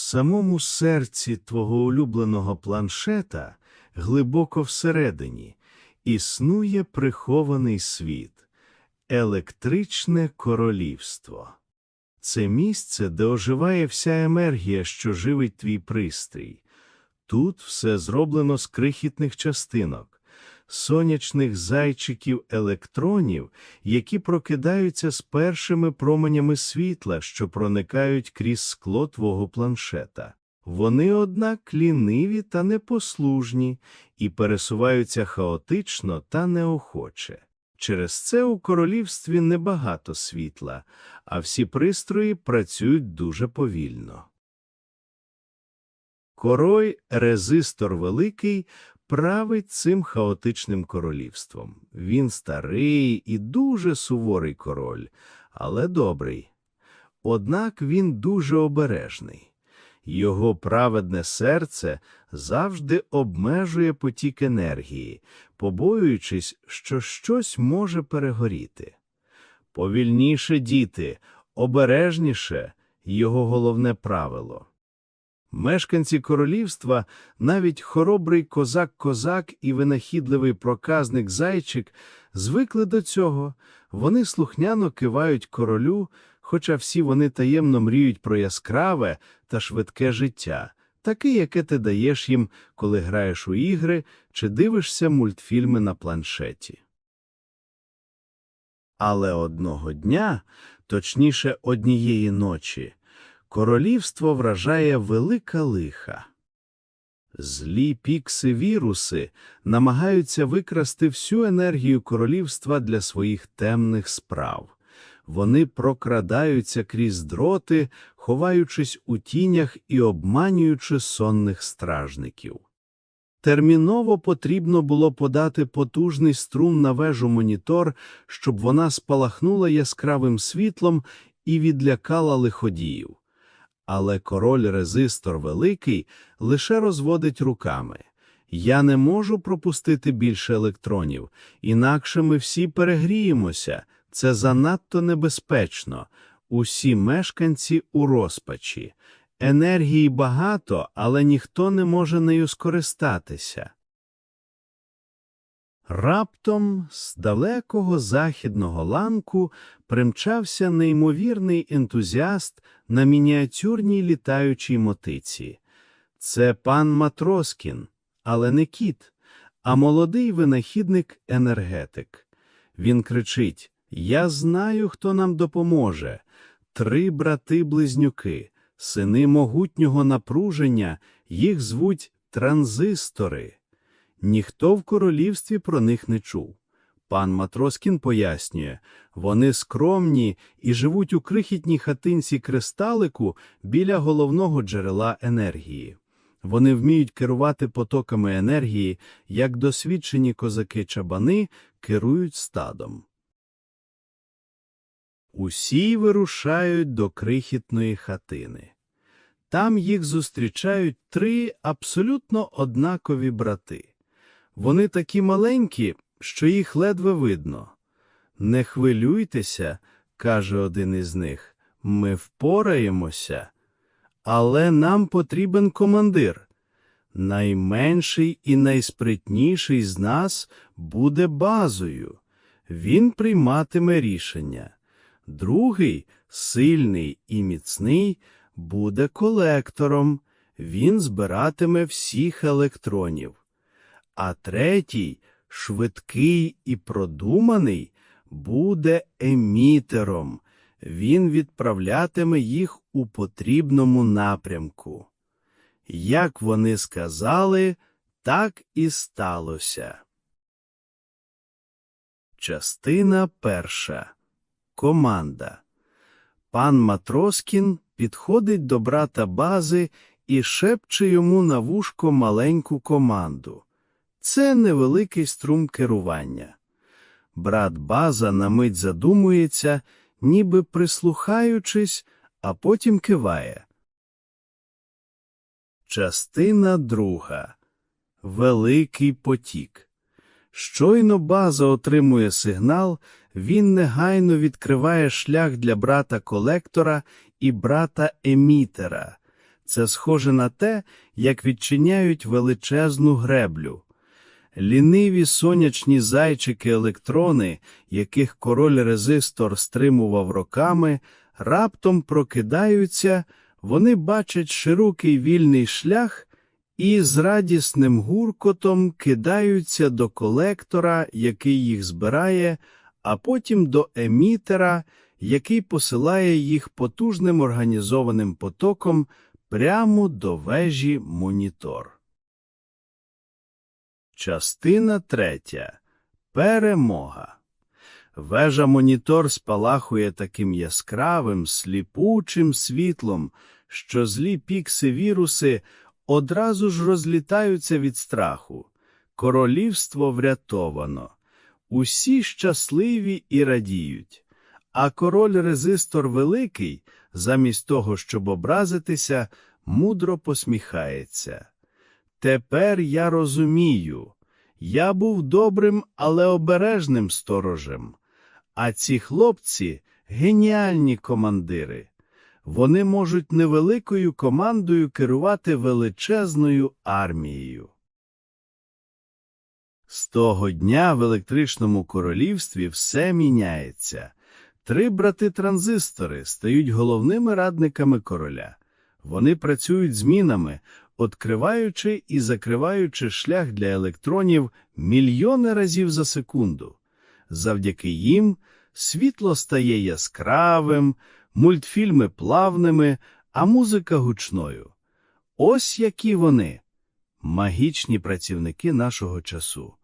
самому серці твого улюбленого планшета, глибоко всередині, існує прихований світ електричне королівство. Це місце, де оживає вся енергія, що живить твій пристрій. Тут все зроблено з крихітних частинок, сонячних зайчиків електронів, які прокидаються з першими променями світла, що проникають крізь скло твого планшета. Вони, однак, ліниві та непослужні і пересуваються хаотично та неохоче. Через це у королівстві небагато світла, а всі пристрої працюють дуже повільно. Корой резистор великий править цим хаотичним королівством. Він старий і дуже суворий король, але добрий. Однак він дуже обережний. Його праведне серце завжди обмежує потік енергії, побоюючись, що щось може перегоріти. Повільніше діти, обережніше його головне правило. Мешканці королівства, навіть хоробрий козак-козак і винахідливий проказник зайчик, звикли до цього, вони слухняно кивають королю, хоча всі вони таємно мріють про яскраве та швидке життя, таке, яке ти даєш їм, коли граєш у ігри чи дивишся мультфільми на планшеті. Але одного дня, точніше однієї ночі, королівство вражає велика лиха. Злі пікси-віруси намагаються викрасти всю енергію королівства для своїх темних справ. Вони прокрадаються крізь дроти, ховаючись у тінях і обманюючи сонних стражників. Терміново потрібно було подати потужний струм на вежу монітор, щоб вона спалахнула яскравим світлом і відлякала лиходіїв. Але король резистор великий лише розводить руками. Я не можу пропустити більше електронів, інакше ми всі перегріємося. Це занадто небезпечно. Усі мешканці у розпачі. Енергії багато, але ніхто не може нею скористатися. Раптом з далекого західного ланку примчався неймовірний ентузіаст на мініатюрній літаючій мотиці. Це пан Матроскін, але не кіт, а молодий винахідник енергетик. Він кричить Я знаю, хто нам допоможе. Три брати-близнюки, сини могутнього напруження, їх звуть транзистори. Ніхто в королівстві про них не чув. Пан Матроскін пояснює, вони скромні і живуть у крихітній хатинці кристалику біля головного джерела енергії. Вони вміють керувати потоками енергії, як досвідчені козаки-чабани керують стадом. Усі вирушають до крихітної хатини. Там їх зустрічають три абсолютно однакові брати. Вони такі маленькі, що їх ледве видно. Не хвилюйтеся, каже один із них, ми впораємося. Але нам потрібен командир. Найменший і найспритніший з нас буде базою. Він прийматиме рішення. Другий, сильний і міцний, буде колектором. Він збиратиме всіх електронів. А третій, швидкий і продуманий, буде емітером. Він відправлятиме їх у потрібному напрямку. Як вони сказали, так і сталося. Частина перша. Команда. Пан Матроскін підходить до брата бази і шепче йому на вушко маленьку команду. Це невеликий струм керування. Брат база на мить задумується, ніби прислухаючись, а потім киває. Частина друга. Великий потік. Щойно база отримує сигнал, він негайно відкриває шлях для брата колектора і брата емітера. Це схоже на те, як відчиняють величезну греблю. Ліниві сонячні зайчики-електрони, яких король-резистор стримував роками, раптом прокидаються, вони бачать широкий вільний шлях і з радісним гуркотом кидаються до колектора, який їх збирає, а потім до емітера, який посилає їх потужним організованим потоком прямо до вежі монітор. Частина третя. Перемога. Вежа монітор спалахує таким яскравим, сліпучим світлом, що злі пікси-віруси одразу ж розлітаються від страху. Королівство врятовано. Усі щасливі і радіють. А король-резистор великий, замість того, щоб образитися, мудро посміхається. Тепер я розумію. Я був добрим, але обережним сторожем. А ці хлопці геніальні командири. Вони можуть невеликою командою керувати величезною армією. З того дня в електричному королівстві все міняється. Три брати-транзистори стають головними радниками короля. Вони працюють змінами, відкриваючи і закриваючи шлях для електронів мільйони разів за секунду. Завдяки їм світло стає яскравим, мультфільми плавними, а музика гучною. Ось які вони, магічні працівники нашого часу.